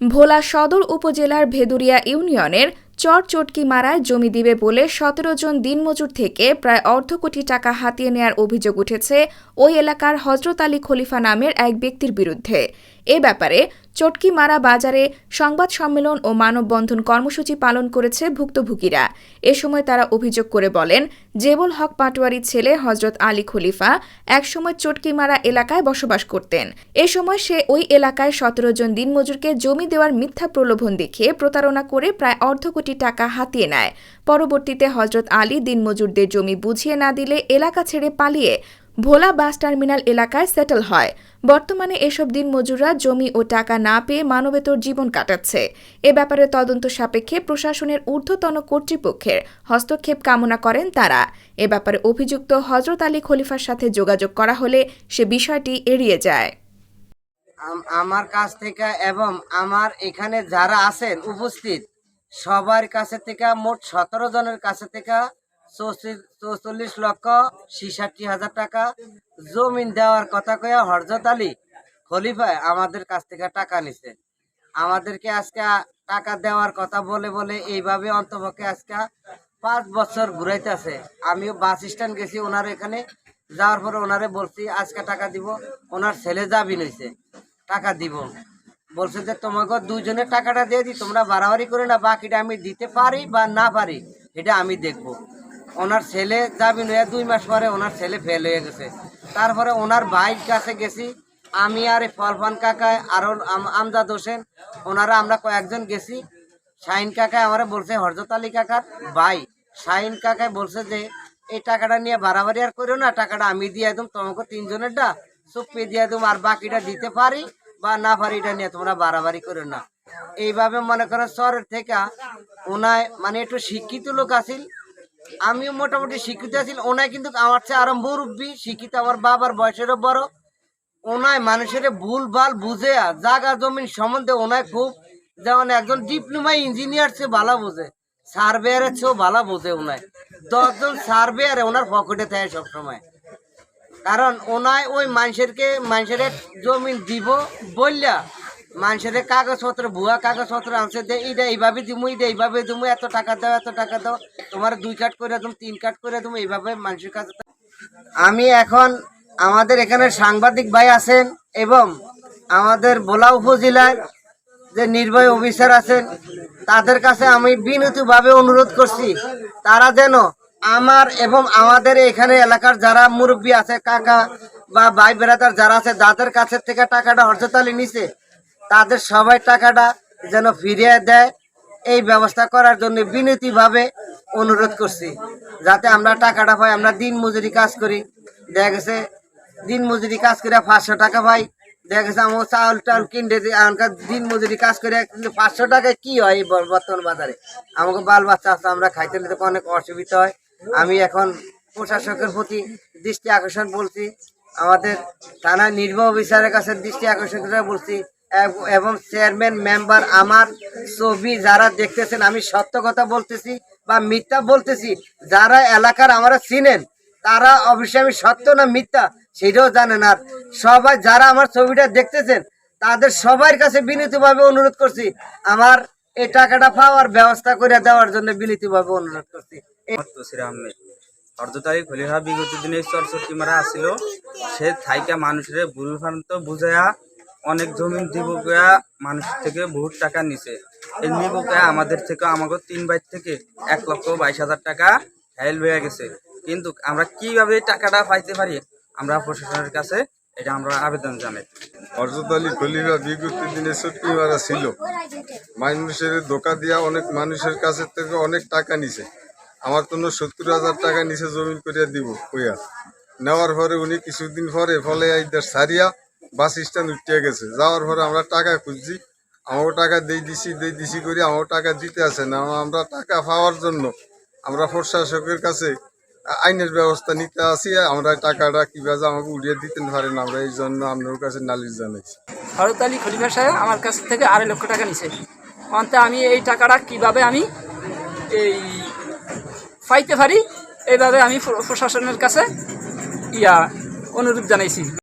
ভোলা সদর উপজেলার ভেদুরিয়া ইউনিয়নের চর চটকি মারায় জমি দিবে বলে সতেরো জন দিনমজুর থেকে প্রায় অর্ধ কোটি টাকা হাতিয়ে নেয়ার অভিযোগ উঠেছে ওই এলাকার হজরত আলী খলিফা নামের এক ব্যক্তির বিরুদ্ধে। এ ব্যাপারে চটকিমারা বাজারে সংবাদ সম্মেলন ও মানববন্ধন কর্মসূচি পালন করেছে ভুক্তভোগীরা। এ সময় তারা অভিযোগ করে বলেন, জেবুল হক পাটোয়ারির ছেলে হজরত আলী খলিফা একসময় চটকিমারা এলাকায় বসবাস করতেন। এ সময় সে ওই এলাকায় সতেরো জন দিনমজুরকে জমি দেওয়ার মিথ্যা প্রলোভন দেখিয়ে প্রতারণা করে প্রায় অর্ধ কোটি টাকা হাতিয়ে নেয়। পরবর্তীতে হজরত আলী দিনমজুরদের জমি বুঝিয়ে না দিলে এলাকা ছেড়ে পালিয়ে ভোলা বাস টার্মিনাল এলাকায় সেটেল হয়। বর্তমানে এসব দিন মজুররা জমি ও টাকা না পেয়ে মানবেতর জীবন কাটাচ্ছে। এ ব্যাপারে তদন্ত সাপেক্ষে প্রশাসনের ঊর্ধ্বতন কর্তৃপক্ষের হস্তক্ষেপ কামনা করেন তারা। এ ব্যাপারে অভিযুক্ত হজরত আলী খলিফার সাথে যোগাযোগ করা হলে সে বিষয়টি এড়িয়ে যায়। আমার কাছ থেকে এবং আমার এখানে যারা আছেন উপস্থিত, সবার কাছে থেকে মোট সতেরো জনের কাছে থেকে চৌচি- চৌচল্লিশ লক্ষ ছিষট্টি হাজার টাকা জমিন দেওয়ার কথা কয়া হরজত আলী খলিফায় আমাদের কাছ থেকে টাকা নিছে। আমাদেরকে আজকে টাকা দেওয়ার কথা বলে বলে এইভাবে অন্তপক্ষে আজকে পাঁচ বছর ঘুরাইতেছে। আমিও বাস স্ট্যান্ড গেছি, ওনার এখানে যাওয়ার পরে ওনারে বলছি, আজকে টাকা দিব। ওনার ছেলে যাবি নইছে টাকা দিব। বলছে যে, তোমাকে দুজনের টাকাটা দিয়ে দিই, তোমরা বাড়াবাড়ি করে না, বাকিটা আমি দিতে পারি বা না পারি, এটা আমি দেখব। ওনার ছেলে যাবি নয় দুই মাস পরে ওনার ছেলে ফেল হয়ে গেছে। তারপরে ওনার ভাইয়ের কাছে গেছি। আমি আর এই ফলফান কাকায় আরও আম- আমজাদ হোসেন, ওনারা আমরা কয়েকজন গেছি। শাহিন কাকায় আমার বলছে, হরজত আলী কাকার ভাই। শাহিন কাকায় বলছে যে, এই টাকাটা নিয়ে বাড়াবাড়ি আর করো না, টাকাটা আমি দিয়ে একদম তোমাকে তিনজনেরটা চুপিয়ে দিয়ে একদম আর বাকিটা দিতে পারি বা না পারি, এটা নিয়ে তোমরা বাড়াবাড়ি করো না। এইভাবে মনে করো শহরের থেকে ওনায় মানে একটু শিক্ষিত লোক আছিল আমিও মোটামুটি শিক্ষিত আছি। ওনায় কিন্তু আমার চেয়ে আরও মুরব্বী, শিক্ষিত আমার বাবার বয়সেরও বড়। ওনায় মানুষের ভুল ভালো বুঝে জাগা জমিন সম্বন্ধে ওনায় খুব যেমন একজন ডিপ্লোমা ইঞ্জিনিয়ার চেয়ে ভালো বোঝে, সার্ভেয়ারের চেয়েও ভালো বোঝে ওনায় দশজন সার্ভেয়ারে ওনার পকেটে থাকে সবসময়। কারণ ওনায় ওই মানুষেরকে, মানুষের জমিন দিব বললা মানুষের কাগজপত্র, ভুয়া কাগজপত্র আনছে, যে এইটা এইভাবে দিমু, এইটা এইভাবে দিমু, এত টাকা দাও, এত টাকা দাও, তোমার দুই কাট করে দিম, তিন কাট করে দিমু, এইভাবে মানুষের কাছে আমি এখন আমাদের এখানে সাংবাদিক ভাই আছেন এবং আমাদের বোলা উপজেলার যে নির্বাহী অফিসার আছেন, তাদের কাছে আমি বিনীতভাবে অনুরোধ করছি, তারা যেন আমার এবং আমাদের এখানে এলাকার যারা মুরব্বী আছে, কাকা বা ভাই বেড়াদার যারা আছে যাদের কাছে থেকে টাকাটা হরজতালি নিছে। তাদের সবাই টাকাটা যেন ফিরিয়ে দেয়। এই ব্যবস্থা করার জন্য বিনীতভাবে অনুরোধ করছি, যাতে আমরা টাকাটা পাই আমরা দিন মজুরি কাজ করি। দেখা গেছে, দিন মজুরি কাজ করে পাঁচশো টাকা পাই দেখা গেছে আমার চাউল টাউল কিনতে দিন মজুরি কাজ করে, কিন্তু পাঁচশো টাকায় কি হয় এই বর- বর্তমান বাজারে? আমাকে বাল বাচ্চা আছে, আমরা খাইতে নিতে অনেক অসুবিধা হয়। আমি এখন প্রশাসকের প্রতি দৃষ্টি আকর্ষণ বলছি, আমাদের থানা নির্বাহ অফিসারের কাছে দৃষ্টি আকর্ষণ করে বলছি এব- চেয়ারম্যান, মেম্বার আমার ছবি যারা দেখতেছেন, আমি সত্য কথা বলতেছি বা মিথ্যা বলতেছি, যারা এলাকার আমরা চিনেন, তারা অবশ্যই আমি সত্য না মিথ্যা সেটাও জানেন। আর সবাই যারা আমার ছবিটা দেখতেছেন, তাদের সবার কাছে বিনীতভাবে অনুরোধ করছি, আমার এই টাকাটা পাওয়ার ব্যবস্থা করে দেওয়ার জন্য বিনীতভাবে অনুরোধ করছি। আহমেদ। মারা সে থাইকা মানুষের ভুল ভ্রান্ত বুঝাইয়া অনেক জমিন দিব গয়া মানুষ থেকে বহুত টাকা নিছে। এই নিব গয়া আমাদের থেকে আমাকে তিন বাইর থেকে এক লক্ষ বাইশ হাজার টাকা হেল হয়ে গেছে। কিন্তু আমরা কীভাবে টাকাটা পাইতে পারি? আমরা প্রশাসনের কাছে এটা আমরা আবেদন জানাই। হরজত আলী খলিফা বিগত দিনে সত্যি মারা ছিল। মানুষের ধোকা দিয়া অনেক মানুষের কাছে থেকে অনেক টাকা নিছে। আমার জন্য সত্তর হাজার টাকা নিচে জমিন করিয়া দিব কইয়া। নেওয়ার পরে উনি কিছুদিন পরে ফলে এইদের সারিয়া বাস স্ট্যান্ড উঠিয়ে গেছে। যাওয়ার পরে আমরা টাকা খুঁজছি। আমাকে টাকা দিয়ে দিছি দিয়ে দিছি করে আমাকে টাকা দিতে আসে না। আমরা টাকা পাওয়ার জন্য আমরা প্রশাসকের কাছে আইনের ব্যবস্থা নিতে আসি। আমরা টাকাটা কীভাবে আমাকে উড়িয়ে দিতে পারেন আমরা এই জন্য আপনার কাছে নালিশ জানাইছি। হরত আলী খলিফা সাহেব আমার কাছ থেকে আড়াই লক্ষ টাকা নিছে। অন্তে আমি এই টাকাটা কীভাবে আমি এই পাইতে পারি, এইভাবে আমি প্রশাসনের কাছে ইয়া অনুরোধ জানাইছি।